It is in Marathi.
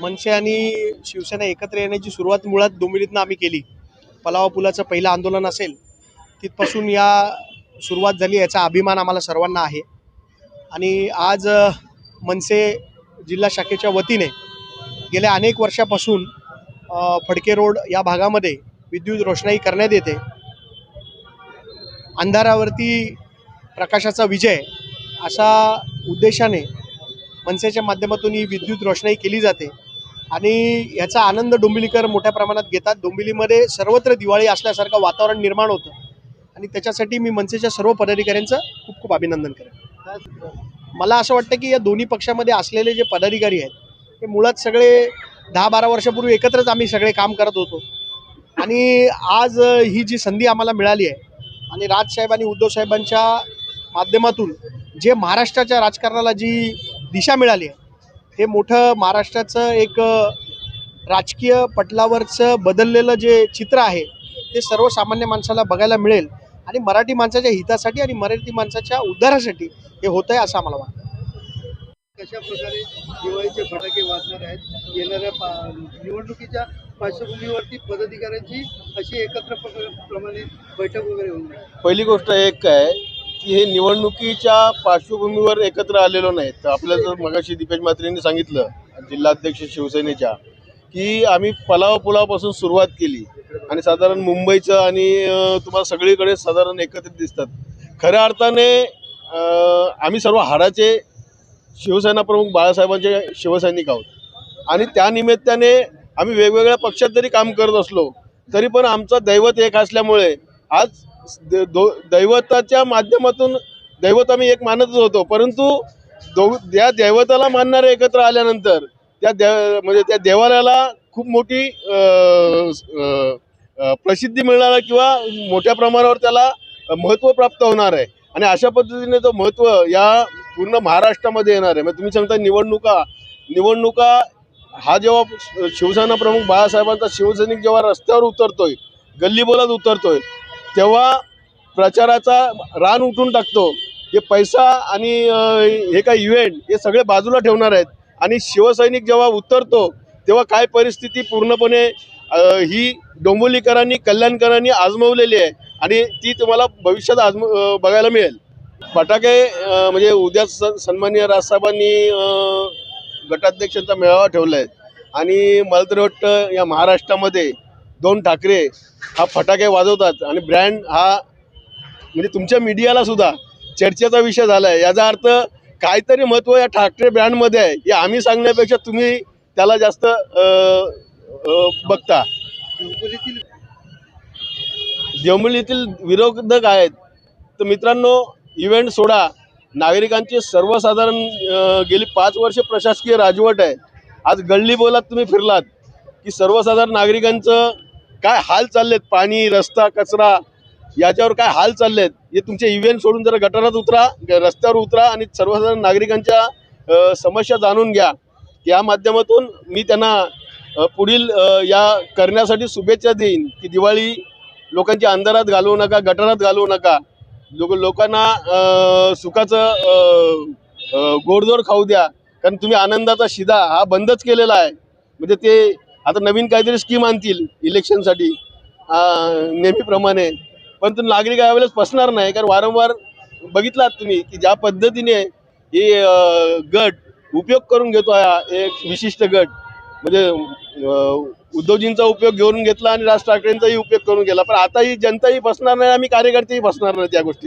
मनसे आणि शिवसेना एकत्र येण्याची सुरुवात मुळात डोंबिवलीतनं आम्ही केली. पलावा पुलाचं पहिलं आंदोलन असेल तिथपासून या सुरुवात झाली याचा अभिमान आम्हाला सर्वांना आहे. आणि आज मनसे जिल्हा शाखेच्या वतीने गेल्या अनेक वर्षापासून फडके रोड या भागामध्ये विद्युत रोषणाई करण्यात येते. अंधारावरती प्रकाशाचा विजय अशा उद्देशाने मनसेच्या माध्यमातून ही विद्युत रोषणाई केली जाते. आणि याचा आनंद डोंबिवलीकर मोठ्या प्रमाणात घेतात. डोंबिवलीमध्ये सर्वत्र दिवाळी असल्यासारखं वातावरण निर्माण होतं. आणि त्याच्यासाठी मी मनसेच्या सर्व पदाधिकाऱ्यांचं खूप खूप अभिनंदन करेन. मला असं वाटतं की या दोन्ही पक्षामध्ये असलेले जे पदाधिकारी आहेत ते मुळात सगळे दहा बारा वर्षापूर्वी एकत्रच आम्ही सगळे काम करत होतो. आणि आज ही जी संधी आम्हाला मिळाली आहे आणि राजसाहेब आणि उद्धव साहेबांच्या माध्यमातून जे महाराष्ट्राच्या राजकारणाला जी दिशा मिळाली आहे. हे मोठं महाराष्ट्राचं एक राजकीय पटलावरचं बदललेलं जे चित्र आहे ते सर्वसामान्य माणसाला बघायला मिळेल आणि मराठी माणसाच्या हितासाठी आणि मराठी माणसाच्या उद्धारासाठी हे होत आहे असं आम्हाला वाटतं. कशा प्रकारे दिवाळीचे फटाके वाजणार आहेत? येणाऱ्या पा- निवडणुकीच्या पार्श्वभूमीवरती पदाधिकाऱ्यांची अशी एकत्र प्र- प्रमाणे बैठक वगैरे होऊन जाईल पहिली गोष्ट एक आहे की हे निवडणुकीच्या पार्श्वभूमीवर एकत्र आलेलो नाही तर आपल्याला जर मगाशी दीपेश म्हात्रेंनी सांगितलं जिल्हाध्यक्ष शिवसेनेच्या की आम्ही पलाव पुलावापासून सुरुवात केली आणि साधारण मुंबईचं आणि तुम्हाला सगळीकडे साधारण एकत्रित दिसतात. खऱ्या अर्थाने आम्ही सर्व हाडाचे शिवसेना प्रमुख बाळासाहेबांचे शिवसैनिक आहोत. आणि त्या निमित्ताने आम्ही वेगवेगळ्या पक्षात जरी काम करत असलो तरी पण आमचं दैवत एक असल्यामुळे आज दैवताच्या माध्यमातून दैवत आम्ही एक मानतच होतो. परंतु दो त्या दैवताला मानणारे एकत्र आल्यानंतर त्या देव म्हणजे त्या देवालयाला खूप मोठी प्रसिद्धी मिळणार किंवा मोठ्या प्रमाणावर त्याला महत्त्व प्राप्त होणार आहे. आणि अशा पद्धतीने तो महत्त्व या पूर्ण महाराष्ट्रामध्ये येणार आहे. मग तुम्ही सांगता निवडणुका. निवडणुका हा जेव्हा शिवसेना प्रमुख बाळासाहेबांचा शिवसैनिक जेव्हा रस्त्यावर उतरतोय गल्लीबोलात उतरतोय तेव्हा प्रचाराचा रान उठून टाकतो. हे पैसा आणि हे काय इव्हेंट हे सगळे बाजूला ठेवणार आहेत. आणि शिवसैनिक जेव्हा उतरतो तेव्हा काय परिस्थिती पूर्णपणे ही डोंबोलीकरांनी कल्याणकरांनी आजमवलेली आहे. आणि ती तुम्हाला भविष्यात आजम बघायला मिळेल. फटाके म्हणजे उद्या स सन्माननीय राजसाहेबांनी गटाध्यक्षांचा मेळावा ठेवला आहे आणि मला तरी वाटतं या महाराष्ट्रामध्ये दोन ठाकरे हा फटाके वाजवतात आणि ब्रँड हा म्हणजे तुमच्या मीडियाला सुद्धा चर्चेचा विषय झाला आहे याचा अर्थ काहीतरी महत्त्व या ठाकरे ब्रँडमध्ये आहे हे आम्ही सांगण्यापेक्षा तुम्ही त्याला जास्त बघता. डोंबिवलीतील देवमुलीतील विरोधक आहेत. तर मित्रांनो इव्हेंट सोडा. नागरिकांची सर्वसाधारण गेली पाच वर्ष प्रशासकीय राजवट आहे. आज गल्ली बोलात तुम्ही फिरलात की सर्वसाधारण नागरिकांचं काय हाल चाललेत? पाणी रस्ता कचरा याच्यावर काय हाल चाललेत? हे तुमचे इव्हेंट सोडून जरा गटारात उतरा रस्त्यावर उतरा आणि सर्वसाधारण नागरिकांच्या समस्या जाणून घ्या. या माध्यमातून मी त्यांना पुढील या करण्यासाठी शुभेच्छा देईन की दिवाळी लोकांच्या अंधारात घालवू नका गटारात घालवू नका. लोक लोकांना सुखाचं अं, गोडधोड खाऊ द्या. कारण तुम्ही आनंदाचा शिदा हा बंदच केलेला आहे. म्हणजे ते आता नवीन काहीतरी स्कीम आणतील इलेक्शनसाठी नेहमीप्रमाणे. पण तो नागरिक यावेळेस फसणार नाही कारण वारंवार बघितलात तुम्ही की ज्या पद्धतीने हे गट उपयोग करून घेतो हा एक विशिष्ट गट. म्हणजे उद्धवजींचा उपयोग घेऊन घेतला आणि राज ठाकरेंचाही उपयोग करून गेला. पण आता ही जनताही फसणार नाही आम्ही कार्यकर्तेही फसणार नाही त्या गोष्टी